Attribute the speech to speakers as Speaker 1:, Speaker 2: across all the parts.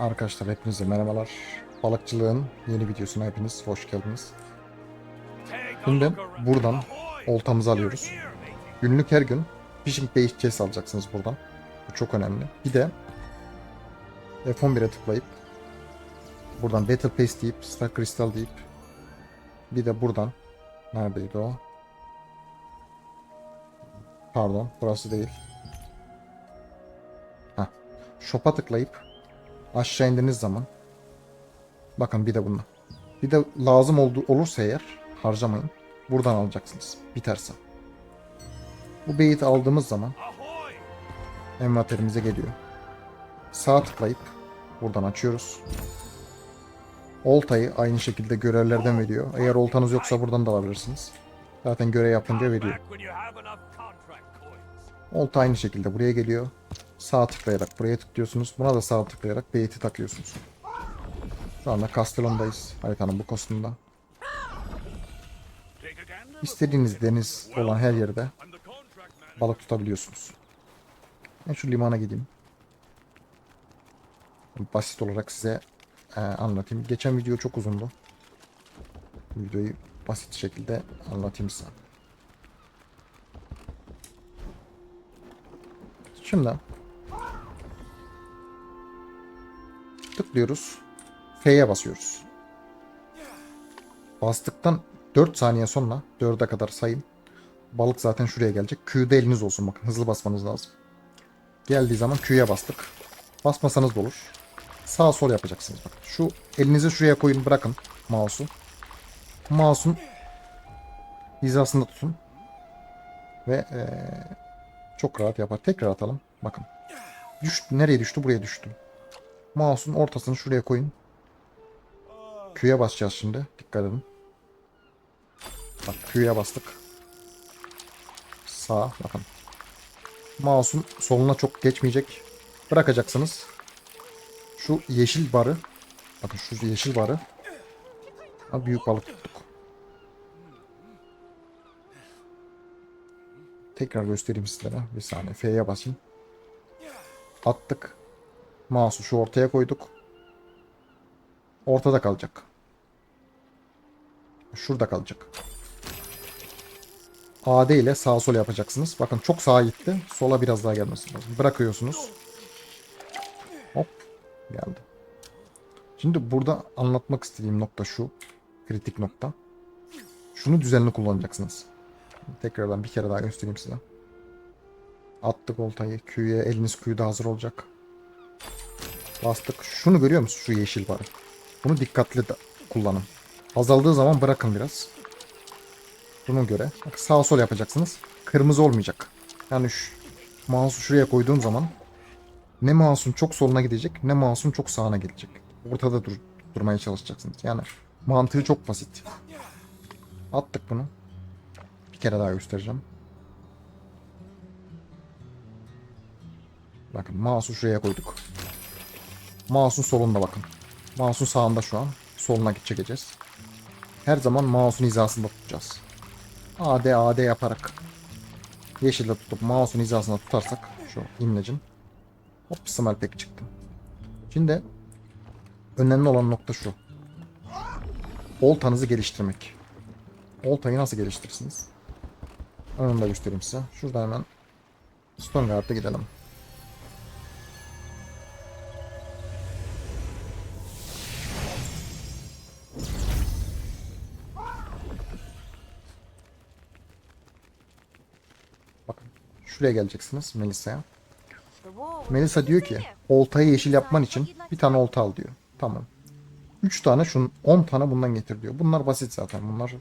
Speaker 1: Arkadaşlar hepinize merhabalar. Balıkçılığın yeni videosuna hepiniz hoş geldiniz. Şimdi buradan oltamızı alıyoruz. Günlük her gün Fishing Bait Chest alacaksınız buradan. Bu çok önemli. Bir de F11'e tıklayıp buradan Battle Pass deyip Star Crystal deyip bir de buradan neredeydi o? Pardon burası değil. Heh. Shop'a tıklayıp aşağı indiğiniz zaman bakın bir de bundan. Bir de lazım oldu, olursa eğer harcamayın. Buradan alacaksınız. Biterse. Bu beyti aldığımız zaman envanterimize geliyor. Sağ tıklayıp buradan açıyoruz. Oltayı aynı şekilde görevlerden veriyor. Eğer oltanız yoksa buradan da alabilirsiniz. Zaten görev yapınca veriyor. Olta aynı şekilde buraya geliyor. Sağ tıklayarak buraya tıklıyorsunuz. Buna da sağ tıklayarak beyti takıyorsunuz. Şu anda Castellon'dayız. Haritanın bu kostümünde. İstediğiniz deniz olan her yerde balık tutabiliyorsunuz. Ben şu limana gideyim. Basit olarak size e, anlatayım. Geçen video çok uzundu. Bu videoyu basit şekilde anlatayım size. Şimdi tıklıyoruz. F'ye basıyoruz. Bastıktan 4 saniye sonra 4'e kadar sayın. Balık zaten şuraya gelecek. Q'da eliniz olsun bakın. Hızlı basmanız lazım. Geldiği zaman Q'ya bastık. Basmasanız da olur. Sağ sol yapacaksınız bakın. Şu elinizi şuraya koyun bırakın mouse'u. Mouse'un hizasında tutun. Ve eee, çok rahat yapar. Tekrar atalım. Bakın. Düştü. Nereye düştü? Buraya düştü. Mouse'un ortasını şuraya koyun. Q'ya basacağız şimdi. Dikkat edin. Bak Q'ya bastık. Sağ bakın. Mouse'un soluna çok geçmeyecek. Bırakacaksınız. Şu yeşil barı. Bakın şu yeşil barı. Ha, büyük balık tuttuk. Tekrar göstereyim sizlere. Bir saniye F'ye basayım. Attık. Mouse'u şu ortaya koyduk. Ortada kalacak. Şurada kalacak. AD ile sağ sol yapacaksınız. Bakın çok sağa gitti. Sola biraz daha gelmesi lazım. Bırakıyorsunuz. Hop. Geldi. Şimdi burada anlatmak istediğim nokta şu. Kritik nokta. Şunu düzenli kullanacaksınız. Tekrardan bir kere daha göstereyim size. Attık oltayı. Q'ye eliniz Q'da hazır olacak. Bastık. Şunu görüyor musun? Şu yeşil barı. Bunu dikkatli kullanın. Azaldığı zaman bırakın biraz. Buna göre. Bak sağ sol yapacaksınız. Kırmızı olmayacak. Yani şu mouse'u şuraya koyduğum zaman ne mouse'un çok soluna gidecek ne mouse'un çok sağına gidecek. Ortada dur durmaya çalışacaksınız. Yani mantığı çok basit. Attık bunu. Bir kere daha göstereceğim. Bakın mouse'u şuraya koyduk. Mouse'un solunda bakın. Mouse'un sağında şu an. Soluna çekeceğiz. Her zaman mouse'un hizasında tutacağız. AD AD yaparak yeşille tutup mouse'un hizasında tutarsak şu imlecin hop pack çıktı. Şimdi önemli olan nokta şu. Oltanızı geliştirmek. Oltayı nasıl geliştirirsiniz? Onu da göstereyim size. Şurada hemen Stoneguard'a gidelim. Şuraya geleceksiniz Melisa'ya. Melisa diyor ki oltayı yeşil yapman için bir tane olta al diyor. Tamam. 3 tane şun 10 tane bundan getir diyor. Bunlar basit zaten. Bunlar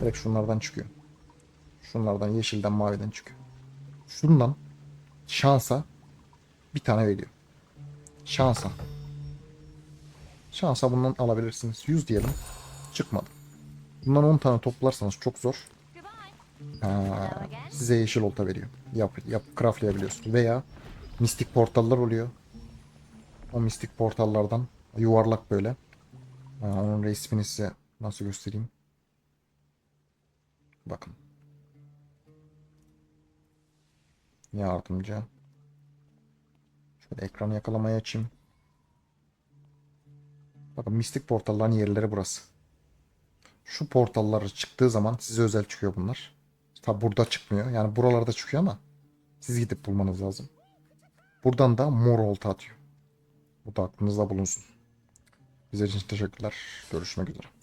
Speaker 1: direkt şunlardan çıkıyor. Şunlardan yeşilden maviden çıkıyor. Şundan şansa bir tane veriyor. Şansa. Şansa bundan alabilirsiniz. 100 diyelim. Çıkmadı. Bundan 10 tane toplarsanız çok zor. Ha, size yeşil olta veriyor. Yap, yap, craftlayabiliyorsun. Veya mistik portallar oluyor. O mistik portallardan yuvarlak böyle. Ha, onun resmini size nasıl göstereyim? Bakın. Yardımcı. Şöyle ekranı yakalamaya açayım. Bakın mistik portalların yerleri burası. Şu portalları çıktığı zaman size özel çıkıyor bunlar. Tabi burada çıkmıyor. Yani buralarda çıkıyor ama siz gidip bulmanız lazım. Buradan da mor olta atıyor. Bu da aklınızda bulunsun. Bize için teşekkürler. Görüşmek üzere.